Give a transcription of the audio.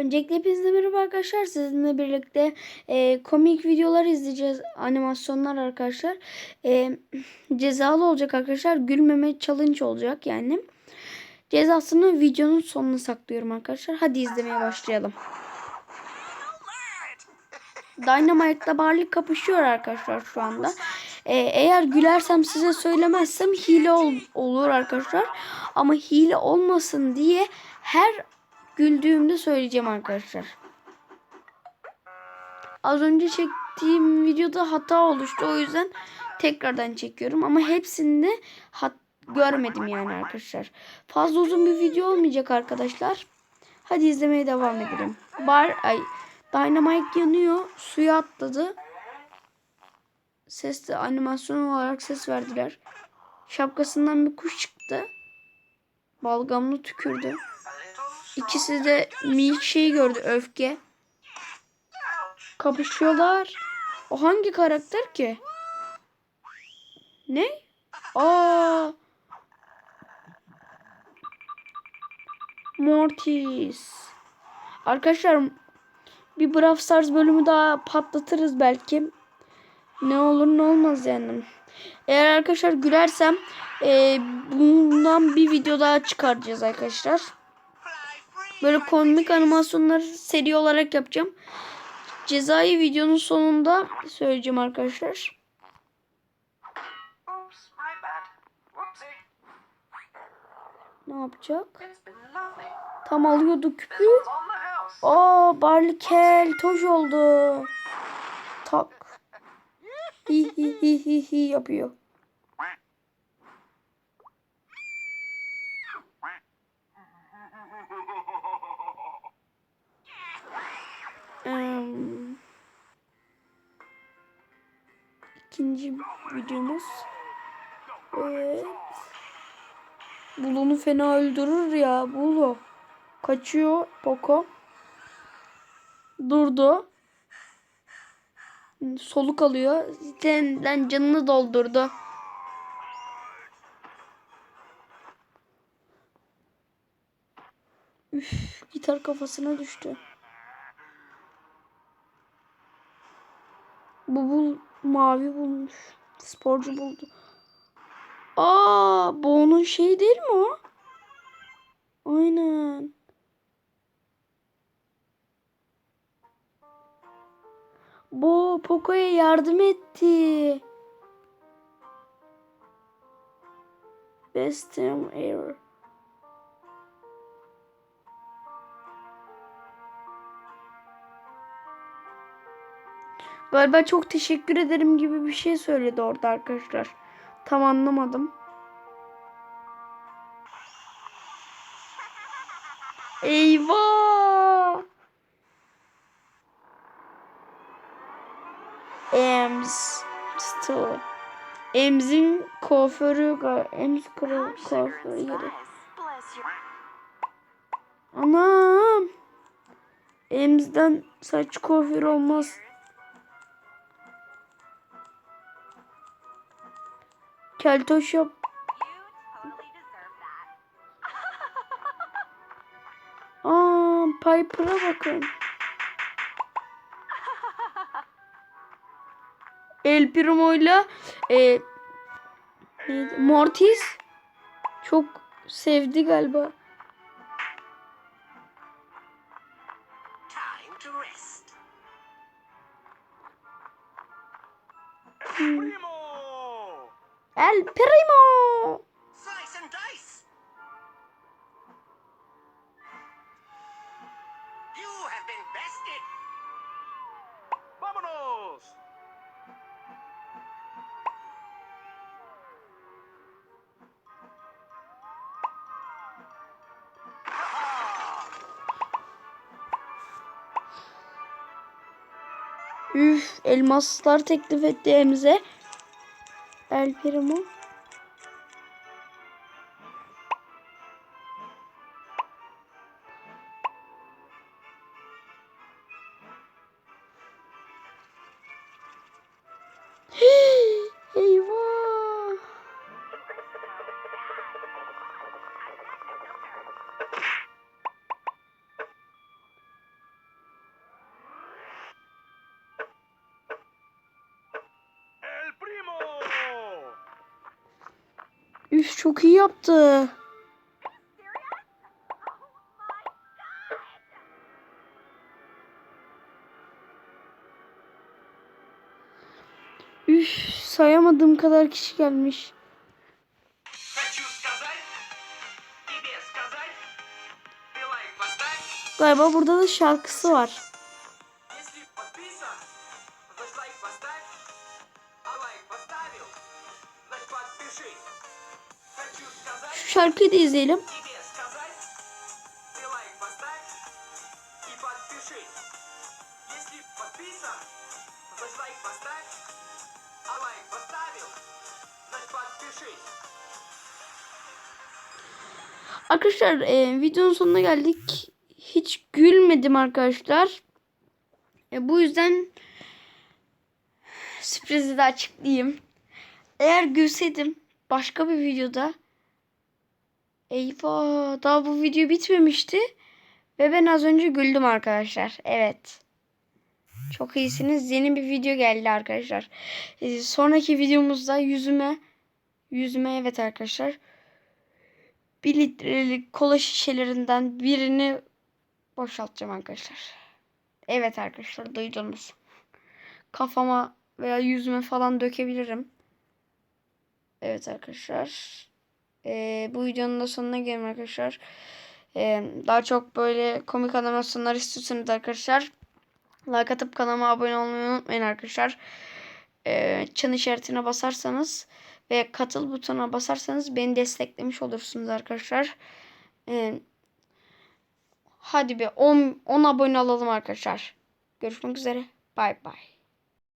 Öncelikle hepinize merhaba arkadaşlar. Sizinle birlikte e, komik videolar izleyeceğiz. Animasyonlar arkadaşlar. E, cezalı olacak arkadaşlar. Gülmeme challenge olacak yani. Cezasını videonun sonuna saklıyorum arkadaşlar. Hadi izlemeye başlayalım. Dynamite'la Barley kapışıyor arkadaşlar şu anda. Ee, eğer gülersem size söylemezsem hile ol- olur arkadaşlar. Ama hile olmasın diye her güldüğümde söyleyeceğim arkadaşlar. Az önce çektiğim videoda hata oluştu. O yüzden tekrardan çekiyorum. Ama hepsinde hat görmedim yani arkadaşlar. Fazla uzun bir video olmayacak arkadaşlar. Hadi izlemeye devam edelim. Bar ay Dynamite yanıyor. Suya atladı. Sesli animasyon olarak ses verdiler. Şapkasından bir kuş çıktı. Balgamlı tükürdü. İkisi de milkshake'i gördü öfke. Kapışıyorlar. O hangi karakter ki? Ne? Aa. Mortis. Arkadaşlar bir Brawl Stars bölümü daha patlatırız belki. Ne olur ne olmaz yani. Eğer arkadaşlar gülersem e, bundan bir video daha çıkaracağız arkadaşlar. Böyle komik animasyonları seri olarak yapacağım. Cezayı videonun sonunda söyleyeceğim arkadaşlar. Ne yapacak? Tam alıyordu küpü. Aa Barley Kel toş oldu. Tak. Hi hi hi hi hi yapıyor. İkinci videomuz. Evet. Bulu'nu fena öldürür ya. Bulu. Kaçıyor Poco. Durdu. Soluk alıyor. Senden canını doldurdu. Üf, gitar kafasına düştü. Bu bul mavi bulmuş. Sporcu buldu. Aa, bu onun şeyi değil mi o? Aynen. Bu Poco'ya yardım etti. Best team ever. Galiba çok teşekkür ederim gibi bir şey söyledi orada arkadaşlar. Tam anlamadım. Eyvah! Ems still. Ems'in kuaförü Ems kuaförü yeri. Anam. Ems'den saç kuaförü olmaz. Keltoş yap. Aa, Piper'a bakın. El Primo'yla e, neydi? Mortis çok sevdi galiba. Time to rest. Hmm. Bested. Vámonos. Üf, elmaslar teklif etti Emze. El Primo. Üf çok iyi yaptı. Üf sayamadığım kadar kişi gelmiş. Хочу сказать, тебе сказать, ты лайк поставь. Galiba burada da şarkısı var. Если подписан, значит лайк поставь. А лайк поставил, значит подпишись. Şu şarkıyı da izleyelim. Arkadaşlar e, videonun sonuna geldik. Hiç gülmedim arkadaşlar. E, bu yüzden sürprizi de açıklayayım. Eğer gülseydim başka bir videoda Eyvah daha bu video bitmemişti. Ve ben az önce güldüm arkadaşlar. Evet. Çok iyisiniz. Yeni bir video geldi arkadaşlar. E, sonraki videomuzda yüzüme yüzüme evet arkadaşlar bir litrelik kola şişelerinden birini boşaltacağım arkadaşlar. Evet arkadaşlar duydunuz. Kafama veya yüzüme falan dökebilirim. Evet arkadaşlar. Ee, bu videonun da sonuna gelelim arkadaşlar. Ee, daha çok böyle komik animasyonlar istiyorsanız arkadaşlar. Like atıp kanalıma abone olmayı unutmayın arkadaşlar. Ee, çan işaretine basarsanız ve katıl butonuna basarsanız beni desteklemiş olursunuz arkadaşlar. Ee, hadi bir 10 10 abone olalım arkadaşlar. Görüşmek üzere. Bay bay.